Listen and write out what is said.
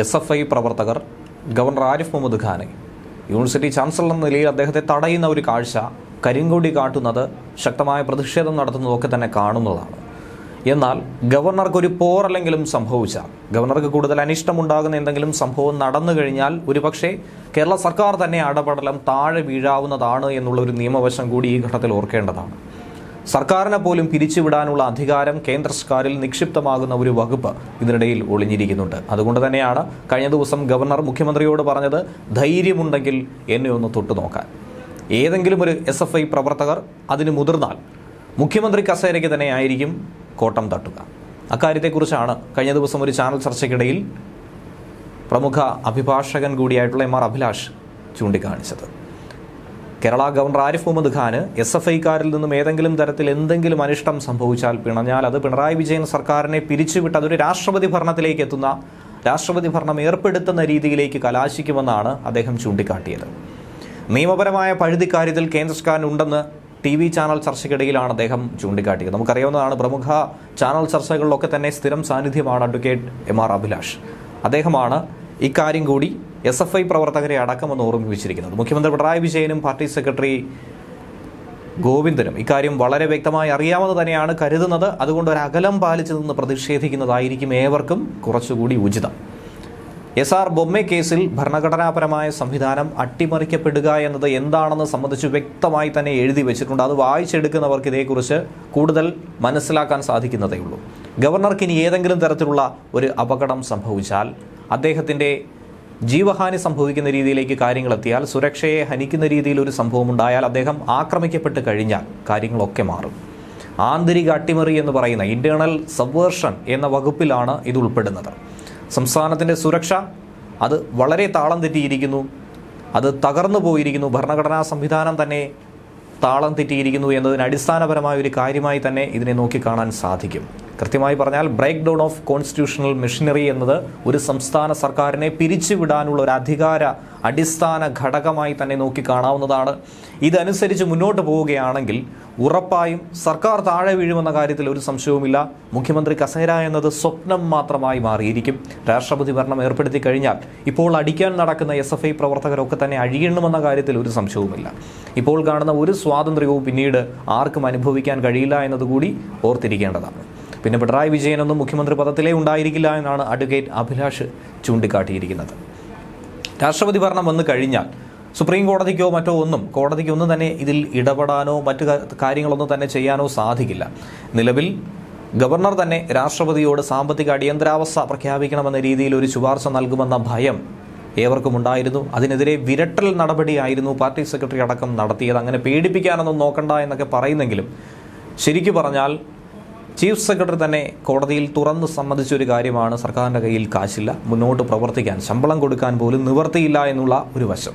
S F I പ്രവർത്തകർ governor Arif Muhammad ഖാനെ university chancellor എന്ന നിലയിൽ അദ്ദേഹത്തെ തടയുന്ന ഒരു കാഴ്ച കരിങ്കൊടി കാട്ടുന്നത് ശക്തമായ പ്രതിഷേധം നടത്തുന്നതൊക്കെ തന്നെ കാണുന്നതാണ്. എന്നാൽ ഗവർണർക്കൊരു പോറല്ലെങ്കിലും സംഭവിച്ചാൽ ഗവർണർക്ക് കൂടുതൽ അനിഷ്ടമുണ്ടാകുന്ന എന്തെങ്കിലും സംഭവം നടന്നു കഴിഞ്ഞാൽ ഒരുപക്ഷെ കേരള സർക്കാർ തന്നെ അടപടലം താഴെ വീഴാവുന്നതാണ് എന്നുള്ള ഒരു നിയമവശം കൂടി ഈ ഘട്ടത്തിൽ ഓർക്കേണ്ടതാണ്. സർക്കാരിനെ പോലും പിരിച്ചുവിടാനുള്ള അധികാരം കേന്ദ്ര സർക്കാരിൽ നിക്ഷിപ്തമാകുന്ന ഒരു വകുപ്പ് ഇതിനിടയിൽ ഒളിഞ്ഞിരിക്കുന്നുണ്ട്. അതുകൊണ്ട് തന്നെയാണ് കഴിഞ്ഞ ദിവസം ഗവർണർ മുഖ്യമന്ത്രിയോട് പറഞ്ഞത് ധൈര്യമുണ്ടെങ്കിൽ എന്നെ ഒന്ന് തൊട്ടു നോക്കാൻ. ഏതെങ്കിലും ഒരു എസ് എഫ് ഐ പ്രവർത്തകർ അതിന് മുതിർന്നാൽ മുഖ്യമന്ത്രി കസേരയ്ക്ക് തന്നെ ആയിരിക്കും കോട്ടം തട്ടുക. അക്കാര്യത്തെക്കുറിച്ചാണ് കഴിഞ്ഞ ദിവസം ഒരു ചാനൽ ചർച്ചയ്ക്കിടയിൽ പ്രമുഖ അഭിഭാഷകൻ കൂടിയായിട്ടുള്ള എം ആർ അഭിലാഷ് ചൂണ്ടിക്കാണിച്ചത്. കേരള ഗവർണർ ആരിഫ് മുഹമ്മദ് ഖാന് എസ് എഫ് ഐക്കാരിൽ നിന്നും ഏതെങ്കിലും തരത്തിൽ എന്തെങ്കിലും അനിഷ്ടം സംഭവിച്ചാൽ പിണഞ്ഞാൽ അത് പിണറായി വിജയൻ സർക്കാരിനെ പിരിച്ചുവിട്ട് അതൊരു രാഷ്ട്രപതി ഭരണത്തിലേക്ക് എത്തുന്ന രാഷ്ട്രപതി ഭരണം ഏർപ്പെടുത്തുന്ന രീതിയിലേക്ക് കലാശിക്കുമെന്നാണ് അദ്ദേഹം ചൂണ്ടിക്കാട്ടിയത്. നിയമപരമായ പഴുതിക്കാര്യത്തിൽ കേന്ദ്ര സർക്കാരിന് ഉണ്ടെന്ന് ടി വി ചാനൽ ചർച്ചയ്ക്കിടയിലാണ് അദ്ദേഹം ചൂണ്ടിക്കാട്ടിയത്. നമുക്കറിയാവുന്നതാണ് പ്രമുഖ ചാനൽ ചർച്ചകളിലൊക്കെ തന്നെ സ്ഥിരം സാന്നിധ്യമാണ് അഡ്വക്കേറ്റ് എം ആർ അഭിലാഷ്. അദ്ദേഹമാണ് ഇക്കാര്യം കൂടി എസ് എഫ് ഐ പ്രവർത്തകരെ അടക്കമെന്ന് ഓർമ്മിപ്പിച്ചിരിക്കുന്നത്. മുഖ്യമന്ത്രി പിണറായി വിജയനും പാർട്ടി സെക്രട്ടറി ഗോവിന്ദനും ഇക്കാര്യം വളരെ വ്യക്തമായി അറിയാമെന്ന് തന്നെയാണ് കരുതുന്നത്. അതുകൊണ്ട് ഒരു അകലം പാലിച്ചു നിന്ന് പ്രതിഷേധിക്കുന്നതായിരിക്കും ഏവർക്കും കുറച്ചുകൂടി ഉചിതം. എസ് ആർ ബൊമ്മെ കേസിൽ ഭരണഘടനാപരമായ സംവിധാനം അട്ടിമറിക്കപ്പെടുക എന്നത് എന്താണെന്ന് സംബന്ധിച്ച് വ്യക്തമായി തന്നെ എഴുതി വെച്ചിട്ടുണ്ട്. അത് വായിച്ചെടുക്കുന്നവർക്ക് ഇതേക്കുറിച്ച് കൂടുതൽ മനസ്സിലാക്കാൻ സാധിക്കുന്നതേ ഉള്ളൂ ഗവർണർക്ക് ഇനി ഏതെങ്കിലും തരത്തിലുള്ള ഒരു അപകടം സംഭവിച്ചാൽ അദ്ദേഹത്തിന്റെ ജീവഹാനി സംഭവിക്കുന്ന രീതിയിലേക്ക് കാര്യങ്ങൾ എത്തിയാൽ സുരക്ഷയെ ഹനിക്കുന്ന രീതിയിൽ ഒരു സംഭവം ഉണ്ടായാൽ അദ്ദേഹം ആക്രമിക്കപ്പെട്ട് കഴിഞ്ഞാൽ കാര്യങ്ങളൊക്കെ മാറും. ആന്തരിക അട്ടിമറി എന്ന് പറയുന്ന ഇന്റേണൽ സബ്വേർഷൻ എന്ന വകുപ്പിലാണ് ഇത് ഉൾപ്പെടുന്നത്. സംസ്ഥാനത്തിന്റെ സുരക്ഷ അത് വളരെ താളം തെറ്റിയിരിക്കുന്നു. അത് തകർന്നു പോയിരിക്കുന്നു. ഭരണഘടനാ സംവിധാനം തന്നെ താളം തെറ്റിയിരിക്കുന്നു എന്നതിന് അടിസ്ഥാനപരമായ ഒരു കാര്യമായി തന്നെ ഇതിനെ നോക്കിക്കാണാൻ സാധിക്കും. കൃത്യമായി പറഞ്ഞാൽ break down of constitutional machinery എന്നത് ഒരു സംസ്ഥാന സർക്കാരിനെ പിരിച്ചുവിടാനുള്ള ഒരു അധികാര അടിസ്ഥാന ഘടകമായി തന്നെ നോക്കി കാണാവുന്നതാണ്. ഇതനുസരിച്ച് മുന്നോട്ട് പോവുകയാണെങ്കിൽ ഉറപ്പായും സർക്കാർ താഴെ വീഴുമെന്ന കാര്യത്തിൽ ഒരു സംശയവുമില്ല. മുഖ്യമന്ത്രി കസേര എന്നത് സ്വപ്നം മാത്രമായി മാറിയിരിക്കും. രാഷ്ട്രപതി ഭരണം ഏർപ്പെടുത്തി കഴിഞ്ഞാൽ ഇപ്പോൾ അടിക്കാൻ നടക്കുന്ന എസ് എഫ് ഐ പ്രവർത്തകരൊക്കെ തന്നെ അഴിയണമെന്ന കാര്യത്തിൽ ഒരു സംശയവുമില്ല. ഇപ്പോൾ കാണുന്ന ഒരു സ്വാതന്ത്ര്യവും പിന്നീട് ആർക്കും അനുഭവിക്കാൻ കഴിയില്ല എന്നതുകൂടി ഓർത്തിരിക്കേണ്ടതാണ്. പിന്നെ പിണറായി വിജയനൊന്നും മുഖ്യമന്ത്രി പദത്തിലേ ഉണ്ടായിരിക്കില്ല എന്നാണ് അഡ്വക്കേറ്റ് അഭിലാഷ് ചൂണ്ടിക്കാട്ടിയിരിക്കുന്നത്. രാഷ്ട്രപതി ഭരണം വന്നു കഴിഞ്ഞാൽ സുപ്രീം കോടതിക്കോ മറ്റോ ഒന്നും കോടതിക്കൊന്നും തന്നെ ഇതിൽ ഇടപെടാനോ മറ്റു കാര്യങ്ങളൊന്നും തന്നെ ചെയ്യാനോ സാധിക്കില്ല. നിലവിൽ ഗവർണർ തന്നെ രാഷ്ട്രപതിയോട് സാമ്പത്തിക അടിയന്തരാവസ്ഥ പ്രഖ്യാപിക്കണമെന്ന രീതിയിൽ ഒരു ശുപാർശ നൽകുമെന്ന ഭയം ഏവർക്കും ഉണ്ടായിരുന്നു. അതിനെതിരെ വിരട്ടൽ നടപടിയായിരുന്നു പാർട്ടി സെക്രട്ടറി അടക്കം നടത്തിയത്. അങ്ങനെ പേടിപ്പിക്കാനൊന്നും നോക്കണ്ട എന്നൊക്കെ പറയുന്നെങ്കിലും ശരിക്കു പറഞ്ഞാൽ ചീഫ് സെക്രട്ടറി തന്നെ കോടതിയിൽ തുറന്ന് സമ്മതിച്ച ഒരു കാര്യമാണ് സർക്കാരിന്റെ കയ്യിൽ കാശില്ല. മുന്നോട്ട് പ്രവർത്തിക്കാൻ ശമ്പളം കൊടുക്കാൻ പോലും നിവർത്തിയില്ല എന്നുള്ള ഒരു വശം.